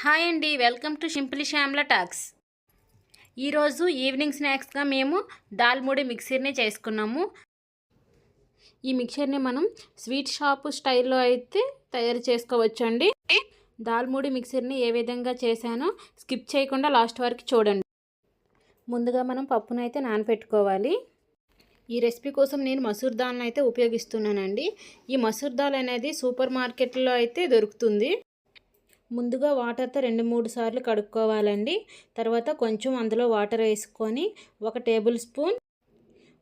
Hi అండి welcome to simply Shyamala talks. ఈరోజు evening స్నాక్స్గా మేము దాల్ముడి మిక్సర్ని చేసుకున్నాము. ఈ మిక్చర్ని మనం స్వీట్ షాప్ స్టైల్లో అయితే తయారు చేసుకోవచ్చండి. దాల్ముడి మిక్సర్ని ఏ విధంగా చేశానో స్కిప్ చేయకుండా లాస్ట్ వరకు చూడండి. ముందుగా మనం పప్పును అయితే నానపెట్టుకోవాలి. ఈ రెసిపీ కోసం నేను మసూర్ దాల్ని అయితే ఉపయోగిస్తున్నానండి. ఈ మసూర్ దాల్ అనేది సూపర్ మార్కెట్లో అయితే దొరుకుతుంది. ముందుగా వాటర్తో రెండు మూడు సార్లు కడుక్కోవాలండి. తర్వాత కొంచెం అందులో వాటర్ వేసుకొని ఒక టేబుల్ స్పూన్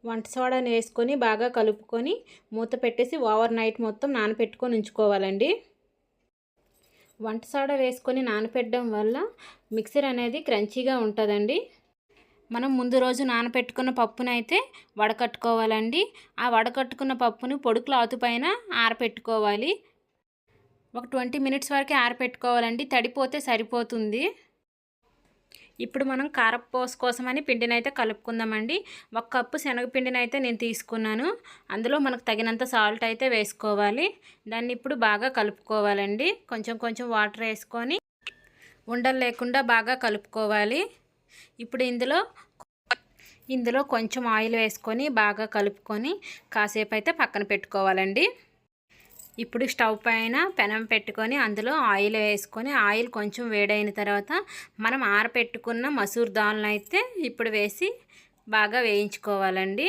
వంట సోడాని వేసుకొని బాగా కలుపుకొని మూత పెట్టేసి ఓవర్ నైట్ మొత్తం నానపెట్టుకొని ఉంచుకోవాలండి. వంట సోడా వేసుకొని నానపెట్టడం వల్ల మిక్సర్ అనేది క్రంచీగా ఉంటుందండి. మనం ముందు రోజు నానపెట్టుకున్న పప్పునైతే వడకట్టుకోవాలండి. ఆ వడకట్టుకున్న పప్పును పొడి క్లాత్ పైన ఆరపెట్టుకోవాలి. ఒక ట్వంటీ మినిట్స్ వరకు ఆరపెట్టుకోవాలండి తడిపోతే సరిపోతుంది. ఇప్పుడు మనం కారపోసు కోసమని పిండిని అయితే కలుపుకుందామండి. ఒక కప్పు శనగపిండిని అయితే నేను తీసుకున్నాను. అందులో మనకు తగినంత సాల్ట్ అయితే వేసుకోవాలి. దాన్ని ఇప్పుడు బాగా కలుపుకోవాలండి. కొంచెం కొంచెం వాటర్ వేసుకొని ఉండలు లేకుండా బాగా కలుపుకోవాలి. ఇప్పుడు ఇందులో ఇందులో కొంచెం ఆయిల్ వేసుకొని బాగా కలుపుకొని కాసేపు అయితే పక్కన పెట్టుకోవాలండి. ఇప్పుడు స్టవ్ పైన పెనం పెట్టుకొని అందులో ఆయిల్ వేసుకొని ఆయిల్ కొంచెం వేడైన తర్వాత మనం ఆరపెట్టుకున్న మసూర్ దాల్ని అయితే ఇప్పుడు వేసి బాగా వేయించుకోవాలండి.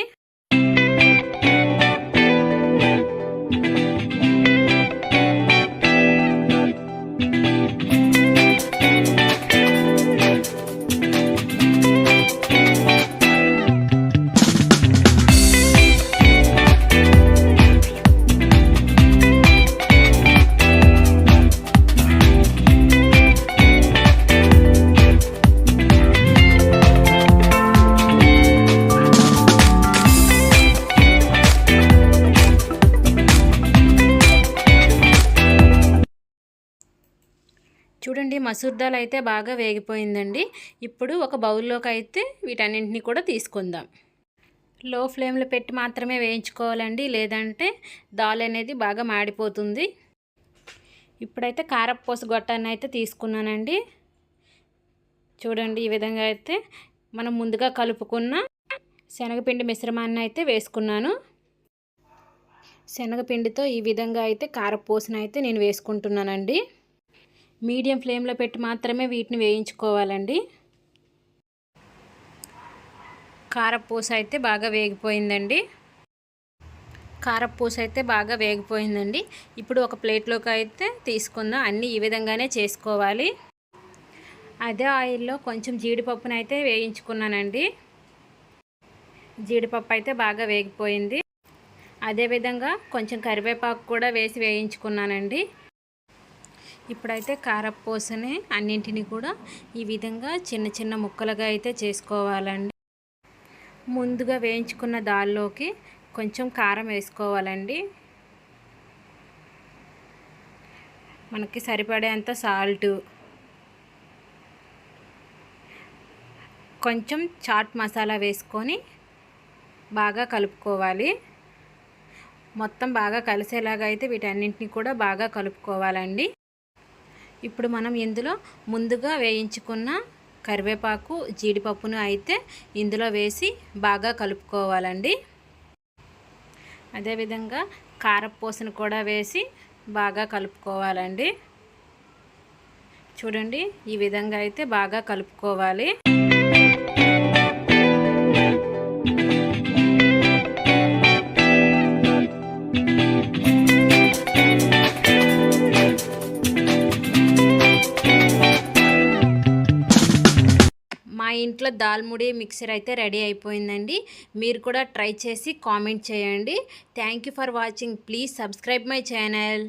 చూడండి మసూర్ దాల్ అయితే బాగా వేగిపోయిందండి. ఇప్పుడు ఒక బౌల్లోకి అయితే వీటన్నింటినీ కూడా తీసుకుందాం. లో ఫ్లేమ్లో పెట్టి మాత్రమే వేయించుకోవాలండి. లేదంటే దాల్ అనేది బాగా మాడిపోతుంది. ఇప్పుడైతే కారపూస గొట్టాన్ని అయితే తీసుకున్నానండి. చూడండి ఈ విధంగా అయితే మనం ముందుగా కలుపుకున్న శనగపిండి మిశ్రమాన్ని అయితే వేసుకున్నాను. శనగపిండితో ఈ విధంగా అయితే కారపూసను అయితే నేను వేసుకుంటున్నానండి. మీడియం ఫ్లేమ్లో పెట్టి మాత్రమే వీటిని వేయించుకోవాలండి. కారపూస అయితే బాగా వేగిపోయిందండి. కారపూస అయితే బాగా వేగిపోయిందండి. ఇప్పుడు ఒక ప్లేట్లోకి అయితే తీసుకుందాం. అన్నీ ఈ విధంగానే చేసుకోవాలి. అదే ఆయిల్లో కొంచెం జీడిపప్పును అయితే వేయించుకున్నానండి. జీడిపప్పు అయితే బాగా వేగిపోయింది. అదేవిధంగా కొంచెం కరివేపాకు కూడా వేసి వేయించుకున్నానండి. ఇప్పుడైతే కారపూసని అన్నింటినీ కూడా ఈ విధంగా చిన్న చిన్న ముక్కలుగా అయితే చేసుకోవాలండి. ముందుగా వేయించుకున్న దాల్లోకి కొంచెం కారం వేసుకోవాలండి. మనకి సరిపడేంత సాల్ట్. కొంచెం చాట్ మసాలా వేసుకొని బాగా కలుపుకోవాలి. మొత్తం బాగా కలిసేలాగా అయితే వీటన్నింటినీ కూడా బాగా కలుపుకోవాలండి. ఇప్పుడు మనం ఇందులో ముందుగా వేయించుకున్న కరివేపాకు జీడిపప్పును అయితే ఇందులో వేసి బాగా కలుపుకోవాలండి. అదేవిధంగా కారపూసను కూడా వేసి బాగా కలుపుకోవాలండి. చూడండి ఈ విధంగా అయితే బాగా కలుపుకోవాలి. ఇంట్లో దాల్ముడి మిక్సర్ అయితే రెడీ అయిపోయిందండి. మీరు కూడా ట్రై చేసి కామెంట్ చేయండి. Thank you for watching. Please subscribe my channel.